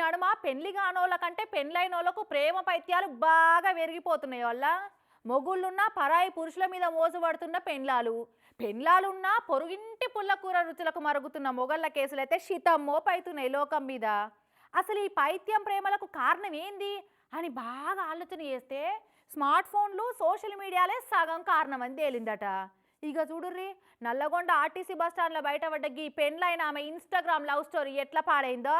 నడుమ పెళ్ళి కానోళ్ళ కంటే పెళ్ళైనోళ్ళకు ప్రేమ పైత్యాలు బాగా పెరిగిపోతున్నాయి వల్ల మొగుళ్ళున్నా పరాయి పురుషుల మీద మోసపడుతున్న పెండ్లాలు. పెండ్లాలున్నా పొరుగింటి పుల్లకూర రుచులకు మరుగుతున్న మొగళ్ళ కేసులైతే శితం మోపైతున్నాయి లోకం మీద. అసలు ఈ పైత్యం ప్రేమలకు కారణం ఏంది? అని బాగా ఆలోచన చేస్తే స్మార్ట్ ఫోన్లు సోషల్ మీడియాలే సగం కారణం అని తేలిందట. ఇక చూడుర్రి నల్లగొండ ఆర్టీసీ బస్ స్టాండ్లో బయటపడ్డ ఈ పెండ్లైన ఆమె ఇన్స్టాగ్రామ్ లవ్ స్టోరీ ఎట్లా పాడైందో?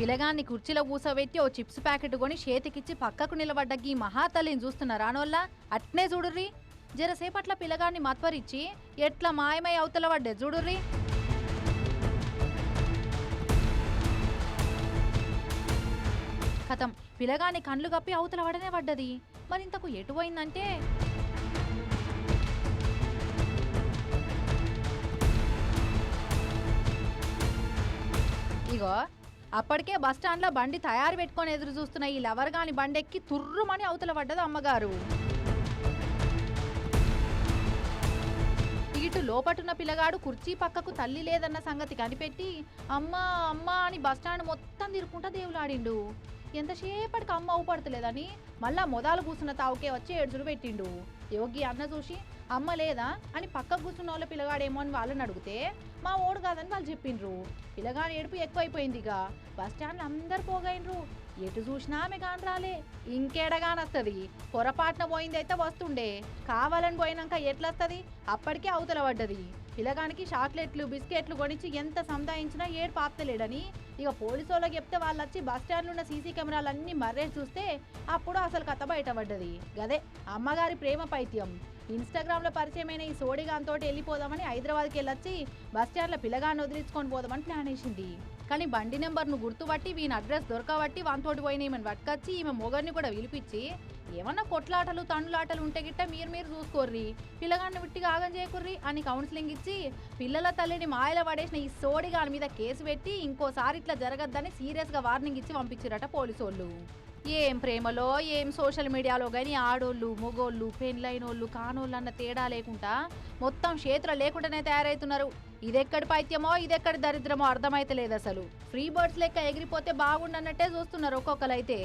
పిలగాన్ని కుర్చీలో కూసబెట్టి ఓ చిప్స్ ప్యాకెట్ కొని చేతికిచ్చి పక్కకు నిలబడ్డ గీ మహాతల్లిని చూస్తున్న రానోళ్ళ అట్నే చూడుర్రి. జరసేపట్ల పిలగాన్ని మత్వరిచ్చి ఎట్లా మాయమై అవతల పడ్డే చూడుర్రి. కథం పిలగాన్ని కండ్లు కప్పి అవతల పడనే పడ్డది. మరింతకు ఎటు పోయిందంటే? ఇగో అప్పటికే బస్ స్టాండ్లో బండి తయారు పెట్టుకొని ఎదురు చూస్తున్న ఈ లవర్గాని బండెక్కి తుర్రుమని అవతల పడ్డది అమ్మగారు. ఇటు లోపటున్న పిల్లగాడు కుర్చీ పక్కకు తల్లి లేదన్న సంగతి కనిపెట్టి అమ్మా అమ్మా అని బస్టాండ్ మొత్తం తిరుక్కుంటా దేవులాడిండు. ఎంతసేపటికి అమ్మ అవుపడతలేదని మళ్ళా మొదలు కూర్చున్న తావుకే వచ్చి ఏడుచులు పెట్టిండు. యోగి అన్న చూసి అమ్మ లేదా అని పక్క కూర్చున్న వాళ్ళ పిల్లగాడేమో అని వాళ్ళని అడిగితే మా ఓడు కాదని వాళ్ళు చెప్పిండ్రు. పిల్లగాడి ఏడుపు ఎక్కువైపోయింది ఇక బస్ స్టాండ్లో అందరు పోగైండ్రు. ఎటు చూసినా ఆమె కాని రాలే. ఇంకేడగానొస్తుంది పొరపాటున పోయిందైతే వస్తుండే. కావాలని పోయినాక ఎట్లొస్తుంది? అప్పటికే అవతల పడ్డది. పిలగానికి చాక్లెట్లు బిస్కెట్లు కొనిచ్చి ఎంత సంతాయించినా ఏడు పాపతలేడని ఇక పోలీసు వాళ్ళకి చెప్తే వాళ్ళు వచ్చి బస్ స్టాండ్లో ఉన్న సీసీ కెమెరాలన్నీ మర్రేసి చూస్తే అప్పుడు అసలు కథ బయటపడ్డది. గదే అమ్మగారి ప్రేమ పైత్యం. ఇన్స్టాగ్రామ్లో పరిచయమైన ఈ సోడిగాంతో వెళ్ళిపోదామని హైదరాబాద్కి వెళ్ళొచ్చి బస్ స్టాండ్లో పిల్లగాన్ని వదిలించుకొని పోదామని ప్లాన్ వేసింది. కానీ బండి నెంబర్ను గుర్తుపట్టి వీని అడ్రస్ దొరకబట్టి వానితోటి పోయిన ఈమెను పట్టుకొచ్చి ఈమె మొగర్ని కూడా పిలిపించి ఏమన్నా కొట్లాటలు తండ్రులాటలు ఉంటే గిట్ట మీరు మీరు చూసుకోర్రి. పిల్లగాడిని విట్టిగా ఆగం చేయకుర్రి అని కౌన్సిలింగ్ ఇచ్చి పిల్లల తల్లిని మాయల పడేసిన ఈ సోడిగాని మీద కేసు పెట్టి ఇంకోసారి ఇట్లా జరగద్దని సీరియస్గా వార్నింగ్ ఇచ్చి పంపించారట పోలీసు వాళ్ళు ఏం ప్రేమలో ఏం సోషల్ మీడియాలో కానీ ఆడోళ్ళు మొగోళ్ళు పెళ్ళైనోళ్ళు కానోళ్ళు అన్న తేడా లేకుండా మొత్తం క్షేత్ర లేకుండానే తయారవుతున్నారు ఇదెక్కడి పైత్యమో ఇదెక్కడి దరిద్రమో అర్థమైతలేదు అసలు. ఫ్రీ బర్డ్స్ లెక్క ఎగిరిపోతే బాగుండన్నట్టే చూస్తున్నారు ఒక్కొక్కరైతే